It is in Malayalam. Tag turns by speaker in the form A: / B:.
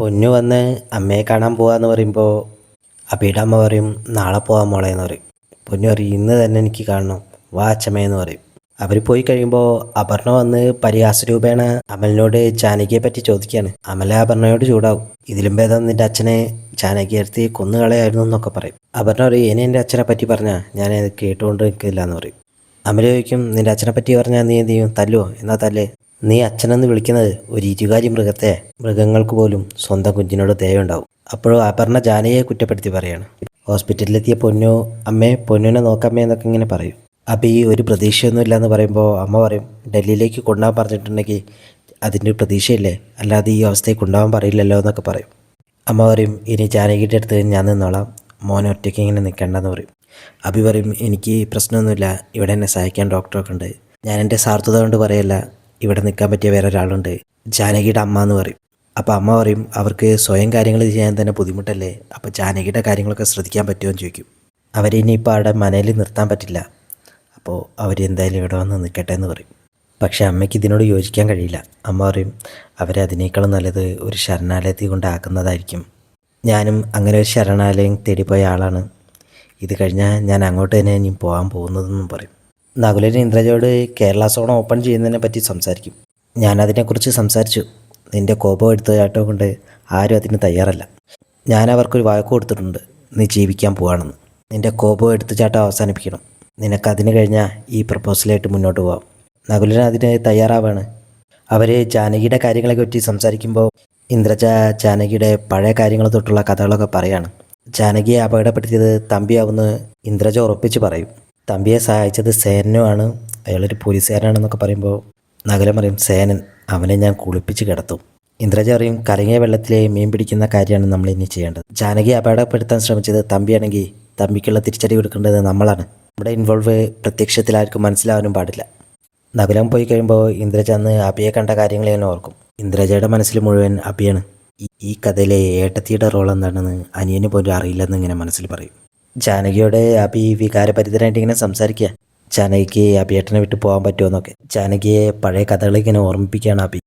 A: പൊന്നു വന്ന് അമ്മയെ കാണാൻ പോവാന്ന് പറയുമ്പോൾ അബിയുടെ അമ്മ പറയും നാളെ പോവാൻ മോളെ എന്ന് പറയും. പൊന്നു പറയും ഇന്ന് തന്നെ എനിക്ക് കാണണം. വാ അച്ഛമ്മേ എന്ന് പറയും. അവർ പോയി കഴിയുമ്പോൾ അപർണ വന്ന് പരിഹാസരൂപേണ അമലിനോട് ജാനകിയെ പറ്റി ചോദിക്കുകയാണ് അമല അപർണയോട് ചൂടാവും. ഇതിലും ഭേദം നിന്റെ അച്ഛനെ ജാനകി എടുത്ത് കൊന്നുകളയായിരുന്നു എന്നൊക്കെ പറയും. അപർണ പറയും ഇനി എന്റെ അച്ഛനെ പറ്റി പറഞ്ഞാൽ ഞാൻ കേട്ടുകൊണ്ട് നിൽക്കില്ല എന്ന് പറയും. അമല ചോദിക്കും നിന്റെ അച്ഛനെ പറ്റി പറഞ്ഞാൽ നീ എന്ത് ചെയ്യും? തല്ലുവോ? എന്നാൽ തല്ലേ. നീ അച്ഛനെന്ന് വിളിക്കുന്നത് ഒരു ഇരുകാരി മൃഗത്തെ മൃഗങ്ങൾക്ക് പോലും സ്വന്തം കുഞ്ഞിനോട് ദയുണ്ടാവും അപ്പോഴും അപർണ ജാനയെ കുറ്റപ്പെടുത്തി പറയാണ്. ഹോസ്പിറ്റലിലെത്തിയ പൊന്നു അമ്മേ പൊന്നുനെ നോക്കമ്മേ എന്നൊക്കെ ഇങ്ങനെ പറയും. അപ്പോൾ ഈ ഒരു പ്രതീക്ഷയൊന്നുമില്ല എന്ന് പറയുമ്പോൾ അമ്മ പറയും ഡൽഹിയിലേക്ക് കൊണ്ടുപോകാൻ പറഞ്ഞിട്ടുണ്ടെങ്കിൽ അതിന്റെ പ്രതീക്ഷയില്ലേ? അല്ലാതെ ഈ അവസ്ഥയിൽ കൊണ്ടുപോകാൻ പറയില്ലല്ലോ എന്നൊക്കെ പറയും. അമ്മ പറയും ഇനി ജാനകിയുടെ അടുത്ത് ഞാൻ നിന്നോളാം. മോനെ ഒറ്റയ്ക്ക് ഇങ്ങനെ നിൽക്കേണ്ടെന്ന് പറയും. അഭി പറയും എനിക്ക് പ്രശ്നമൊന്നുമില്ല. ഇവിടെ എന്നെ സഹായിക്കാൻ ഡോക്ടറൊക്കെ ഉണ്ട്. ഞാൻ എന്റെ സാർത്ഥത കൊണ്ട് പറയല്ല. ഇവിടെ നിൽക്കാൻ പറ്റിയ വേറെ ഒരാളുണ്ട് ജാനകിയുടെ അമ്മ എന്ന് പറയും. അപ്പോൾ അമ്മ പറയും അവർക്ക് സ്വയം കാര്യങ്ങൾ ചെയ്യാൻ തന്നെ ബുദ്ധിമുട്ടല്ലേ? അപ്പോൾ ജാനകിയുടെ കാര്യങ്ങളൊക്കെ ശ്രദ്ധിക്കാൻ പറ്റുമോ? എന്ന് ചോദിക്കും. അവരിനിയിപ്പോൾ അവിടെ മനയിൽ നിർത്താൻ പറ്റില്ല. അപ്പോൾ അവരെന്തായാലും ഇവിടെ വന്ന് നിൽക്കട്ടെ എന്ന് പറയും. പക്ഷേ അമ്മയ്ക്ക് ഇതിനോട് യോജിക്കാൻ കഴിയില്ല. അമ്മ പറയും അവരെ നല്ലത് ഒരു ശരണാലയത്തിൽ കൊണ്ടാക്കുന്നതായിരിക്കും ഞാനും അങ്ങനെ ഒരു ശരണാലയം തേടിപ്പോയ ആളാണ്. ഇത് കഴിഞ്ഞാൽ ഞാൻ അങ്ങോട്ട് തന്നെ ഇനി പോകാൻ പോകുന്നതെന്നും പറയും. നകുലൻ ഇന്ദ്രജോട് കേരള സോൺ ഓപ്പൺ ചെയ്യുന്നതിനെ പറ്റി സംസാരിക്കും. ഞാൻ അതിനെക്കുറിച്ച് സംസാരിച്ചു. നിന്റെ കോപം എടുത്തതാട്ടോ കൊണ്ട് ആരും അതിന് തയ്യാറല്ല. ഞാൻ അവർക്കൊരു വാക്ക് കൊടുത്തിട്ടുണ്ട്. നീ ജീവിക്കാൻ പോവാണെന്ന്. നിന്റെ കോപം എടുത്തുചാട്ടം അവസാനിപ്പിക്കണം. നിനക്കതിന് കഴിഞ്ഞാൽ ഈ പ്രപ്പോസലായിട്ട് മുന്നോട്ട് പോവാം. നകുലൻ അതിന് തയ്യാറാവാണ്. അവർ ജാനകിയുടെ കാര്യങ്ങളെ പറ്റി സംസാരിക്കുമ്പോൾ ഇന്ദ്രജ ജാനകിയുടെ പഴയ കാര്യങ്ങൾ തൊട്ടുള്ള കഥകളൊക്കെ പറയാണ്. ജാനകിയെ അപകടപ്പെടുത്തിയത് തമ്പിയാവുന്ന ഇന്ദ്രജ ഉറപ്പിച്ച് പറയും. തമ്പിയെ സഹായിച്ചത് സേനനുമാണ് അയാളൊരു പോലീസുകാരനാണെന്നൊക്കെ പറയുമ്പോൾ നഗരം പറയും സേനൻ അവനെ ഞാൻ കുളിപ്പിച്ച് കിടത്തും. ഇന്ദ്രജ പറയും കലങ്ങിയ വെള്ളത്തിലെ മീൻ പിടിക്കുന്ന കാര്യമാണ് നമ്മൾ ഇനി ചെയ്യേണ്ടത്. ജാനകി അപകടപ്പെടുത്താൻ ശ്രമിച്ചത് തമ്പിയാണെങ്കിൽ തമ്പിക്കുള്ള തിരിച്ചടി കൊടുക്കേണ്ടത് നമ്മളാണ്. നമ്മുടെ ഇൻവോൾവ് പ്രത്യക്ഷത്തിൽ ആർക്കും മനസ്സിലാവാനും പാടില്ല. നഗരം പോയി കഴിയുമ്പോൾ ഇന്ദ്രജ അന്ന് അഭിയെ കണ്ട കാര്യങ്ങൾ ഞാൻ ഓർക്കും. ഇന്ദ്രജയുടെ മനസ്സിൽ മുഴുവൻ അബിയാണ്. ഈ കഥയിലെ ഏട്ടത്തിയുടെ റോൾ എന്താണെന്ന് അനിയന് പോലും അറിയില്ലെന്ന് ഇങ്ങനെ മനസ്സിൽ പറയും. ജാനകിയോട് അഭി വികാരപരിതരായിട്ട് ഇങ്ങനെ സംസാരിക്കുക ജാനകിക്ക് അഭിയേട്ടനെ വിട്ട് പോകാൻ പറ്റുമോ എന്നൊക്കെ. ജാനകിയെ പഴയ കഥകളിങ്ങനെ ഓർമ്മിപ്പിക്കുകയാണ് അഭി.